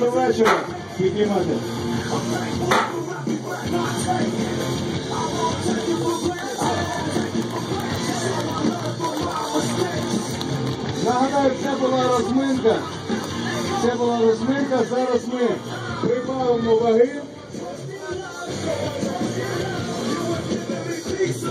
до вечора піднімати. Нагадаю, це була розминка. Це була розминка. Зараз ми прибавимо ваги.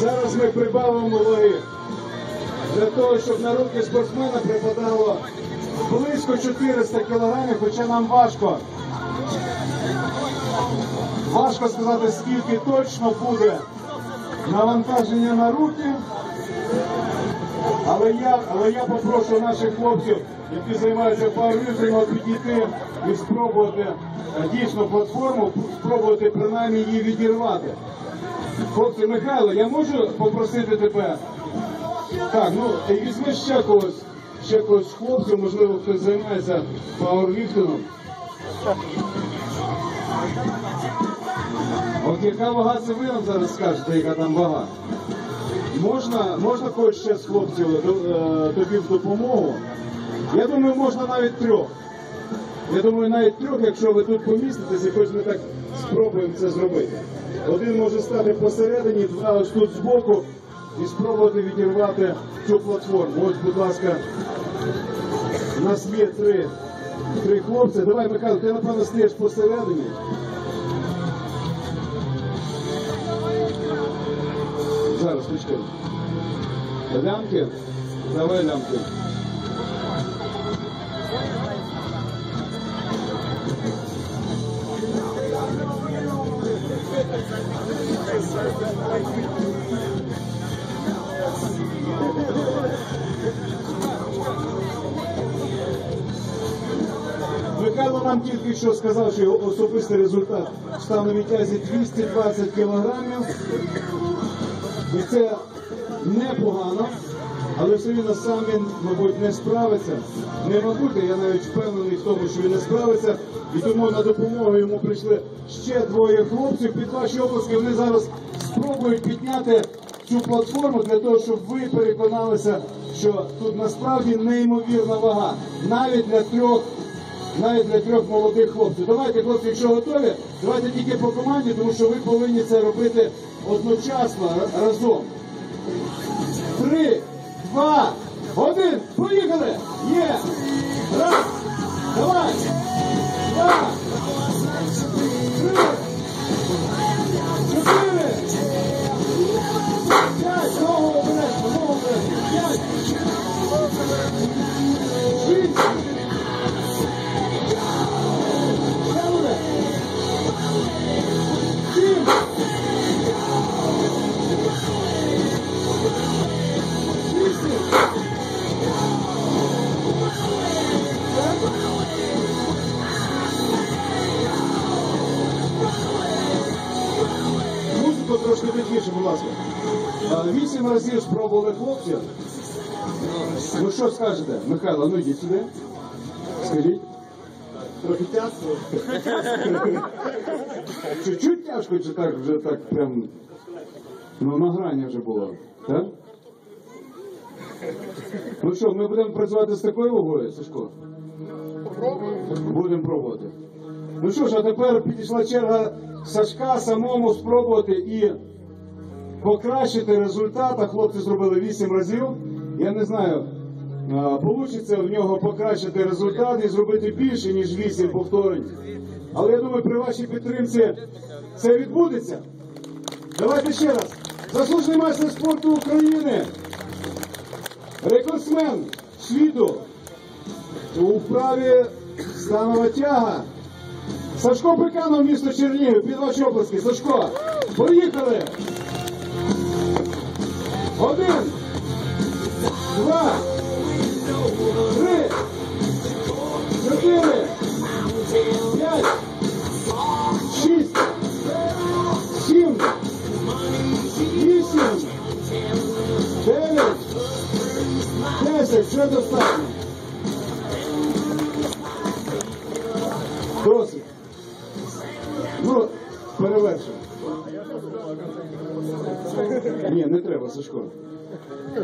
Зараз ми прибавимо ваги. Для того, щоб на руки спортсмена припадало близько 400 кілограмів, хоча нам важко. Важко сказати, скільки точно буде навантаження на руки. Але я, але я попрошу наших хлопців, які займаються пауерліфтингом, підійти і спробувати е, дійсно платформу, спробувати принаймні її відірвати. Хлопці, Михайло, я можу попросити тебе? Так, ну візьми ще когось, ще когось з хлопців, можливо, хтось займається пауерліфтингом. От яка вага, це ви нам зараз скажете, яка там вага? Можна, можна когось ще з хлопців до- е, тобі в допомогу? Я думаю, можна навіть трьох. Я думаю, навіть трьох, якщо ви тут поміститесь, якось ми так спробуємо це зробити. Один може стати посередині, два ось тут збоку і спробувати відірвати цю платформу. Ось, будь ласка, у нас є три, три хлопці. Давай, Михайло, ти напевно стоїш посередині. Зараз почекай. Лямки? Давай лямки. Нам тільки що сказав, що його особистий результат в становій тязі 220 кілограмів. І це непогано, але все рівно сам він, мабуть, не справиться. Не мабуть, я навіть впевнений в тому, що він не справиться. І тому на допомогу йому прийшли ще двоє хлопців. Під ваші обласки вони зараз спробують підняти цю платформу для того, щоб ви переконалися, що тут насправді неймовірна вага. Навіть для трьох. Навіть для трьох молодих хлопців. Давайте, хлопці, якщо готові, давайте тільки по команді, тому що ви повинні це робити одночасно разом. Три, два, один, поїхали! Є! Раз! Давай! Два! Вісім разів спробували хлопці. Ну що скажете, Михайло, ну йдіть сюди. Скажіть. Трохи тяжко. Чуть-чуть тяжко, чи так вже так прям. Ну, на грані вже було. Так? Ну що, ми будемо працювати з такою вагою, Сашко? Будемо пробувати. Ну що ж, а тепер підійшла черга Сашка самому спробувати і покращити результат. А хлопці зробили 8 разів. Я не знаю, вийде в нього покращити результат і зробити більше, ніж 8 повторень. Але я думаю, при вашій підтримці це відбудеться. Давайте ще раз. Заслужений майстер спорту України. Рекордсмен світу у вправі станова тяга. Сашко Пеканов, місто Чернігів, під ваші оплески. Сашко, поїхали! Один, два, три, чотири, п'ять, шість, сім, вісім, дев'ять, десять. Вже достатньо. Досить. Сашко.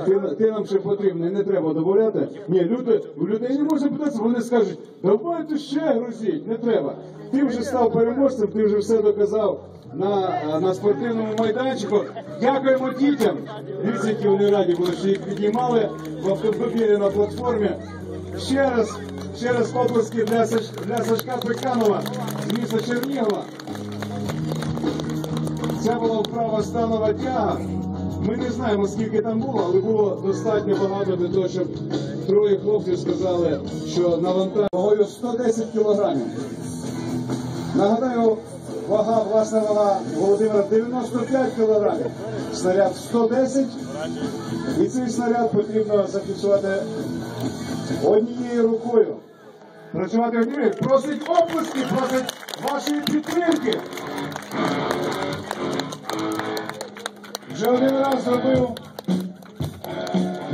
Ти, ти нам ще потрібний, не треба додати. Ні, люди, у людей не можна питатися, вони скажуть, давайте ще грузіть, не треба. Ти вже став переможцем, ти вже все доказав на, на спортивному майданчику. Дякуємо дітям. Дивіться, вони раді були, що їх піднімали в автомобілі на платформі. Ще раз, ще раз оплески для, Саш- для Сашка Пеканова з міста Чернігова. Це була вправа станова тяга. Ми не знаємо, скільки там було, але було достатньо багато для того, щоб троє хлопців сказали, що навантаження вагою 110 кілограмів. Нагадаю, вага, власна вага Володимира 95 кілограмів. Снаряд 110. І цей снаряд потрібно зафіксувати однією рукою. Працювати однією. Просить оплески, просить вашої підтримки. Вже один раз зробив.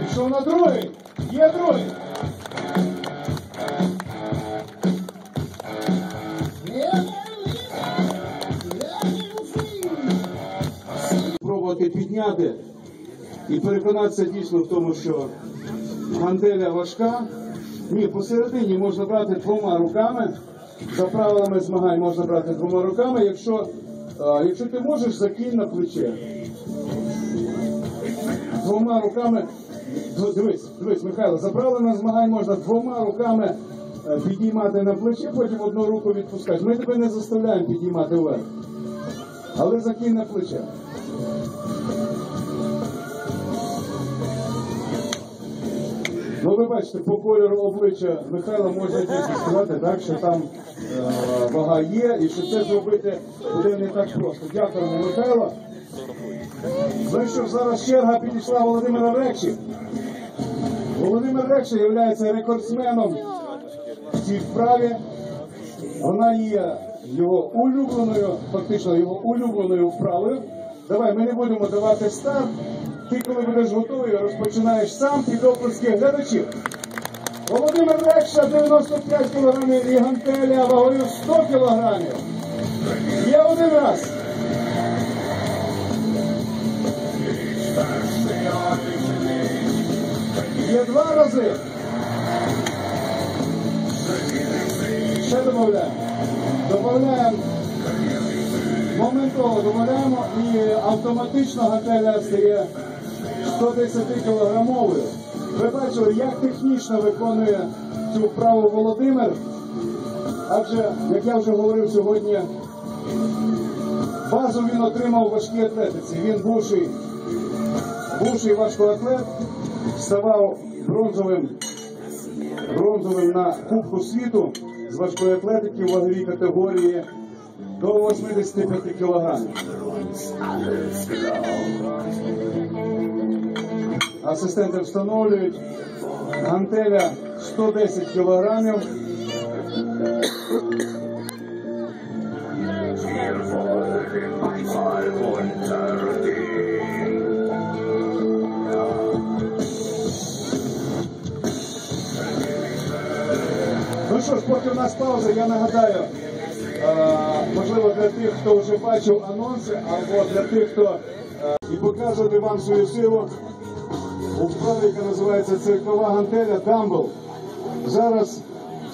Пішов на другий. Є другий. Пробувати підняти і переконатися дійсно в тому, що гантеля важка. Ні, посередині можна брати двома руками. За правилами змагань можна брати двома руками. Якщо, якщо ти можеш, закинь на плече двома руками. Дивись, дивись, Михайло, за правилами змагань можна двома руками е, підіймати на плече, потім одну руку відпускати. Ми тебе не заставляємо підіймати вверх. Але закинь на плече. Ну, ви бачите, по кольору обличчя Михайла можна дійсно так, що там е, вага є, і що це зробити буде не так просто. Дякуємо, Михайло. Що зараз черга підійшла Володимира Рекші. Володимир Рекші є рекордсменом в цій вправі. Вона є його улюбленою, фактично його улюбленою вправою. Давай, ми не будемо давати старт. Ти, коли будеш готовий, розпочинаєш сам під оплески глядачів. Володимир Рекша 95 кілограмів і гантеля вагою 100 кілограмів. Є один раз. Є два рази. Ще додаємо. Додаємо. Моментово додаємо і автоматично гантеля стає 110 кілограмовою. Ви бачили, як технічно виконує цю вправу Володимир. Адже, як я вже говорив сьогодні, базу він отримав в важкій атлетиці. Він бувший, бувший важкоатлет, ставав бронзовим, бронзовим на Кубку світу з важкої атлетики в ваговій категорії до 85 кілограмів. Асистенти встановлюють гантеля 110 кілограмів. Ну що ж, поки в нас пауза, я нагадаю, е, можливо, для тих, хто вже бачив анонси, або для тих, хто е, і показувати вам свою силу у вправі, яка називається циркова гантеля Дамбл. Зараз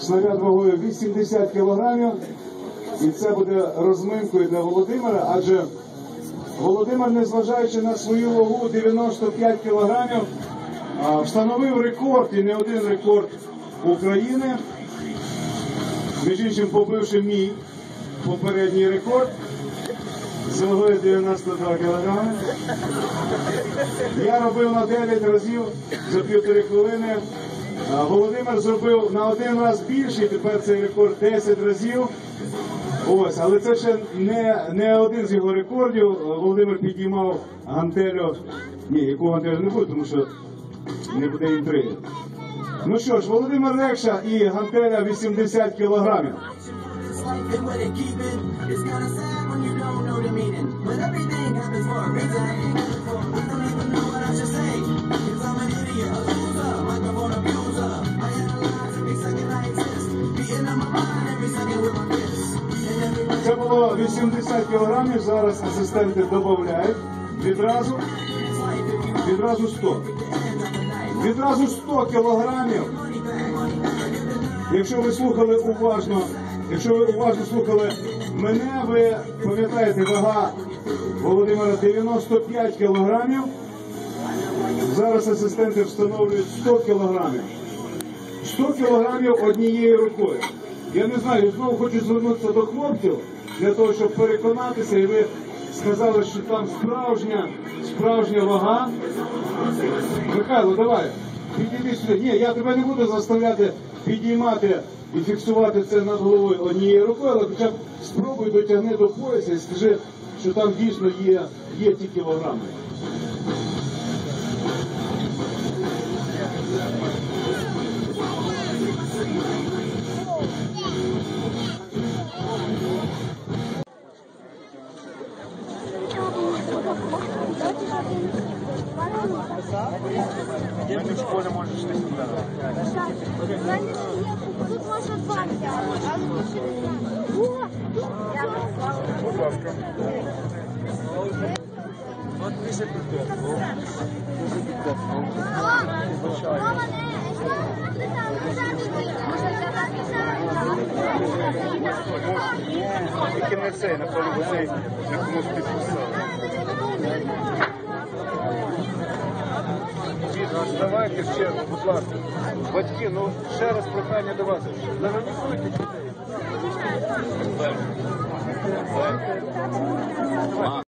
снаряд вагою 80 кілограмів, і це буде розминкою для Володимира, адже Володимир, незважаючи на свою вагу 95 кілограмів, встановив рекорд і не один рекорд України. Між іншим, побивши мій попередній рекорд з вагою 92 кілограми. Я робив на 9 разів за півтори хвилини. Володимир зробив на один раз більше, тепер цей рекорд 10 разів. Ось, але це ще не, не один з його рекордів. Володимир підіймав гантелю. Ні, якого гантелю не буде, тому що не буде інтриги. Ну що ж, Володимир Рекша і гантеля 80 кілограмів. Це було 80 кілограмів, зараз асистенти додають відразу. Відразу 100. Відразу 100 кілограмів. Якщо ви слухали уважно, якщо ви уважно слухали мене, ви пам'ятаєте, вага Володимира 95 кілограмів. Зараз асистенти встановлюють 100 кілограмів. 100 кілограмів однією рукою. Я не знаю, знову хочу звернутися до хлопців для того, щоб переконатися, і ви сказали, що там справжня, справжня вага. Михайло, давай, підійди сюди. Ні, я тебе не буду заставляти підіймати і фіксувати це над головою однією рукою, але хоча б спробуй дотягни до пояса і скажи, що там дійсно є, є ті кілограми. Где в школе можешь ты сюда? Тут можна два взяти, але більше не знаю. Будь ласка. От після Мама, не, що ти там Тільки не цей, на полі басейні, як комусь підписав. Давайте ще, будь ласка. Батьки, ну ще раз прохання до вас. Зарахуйте дітей.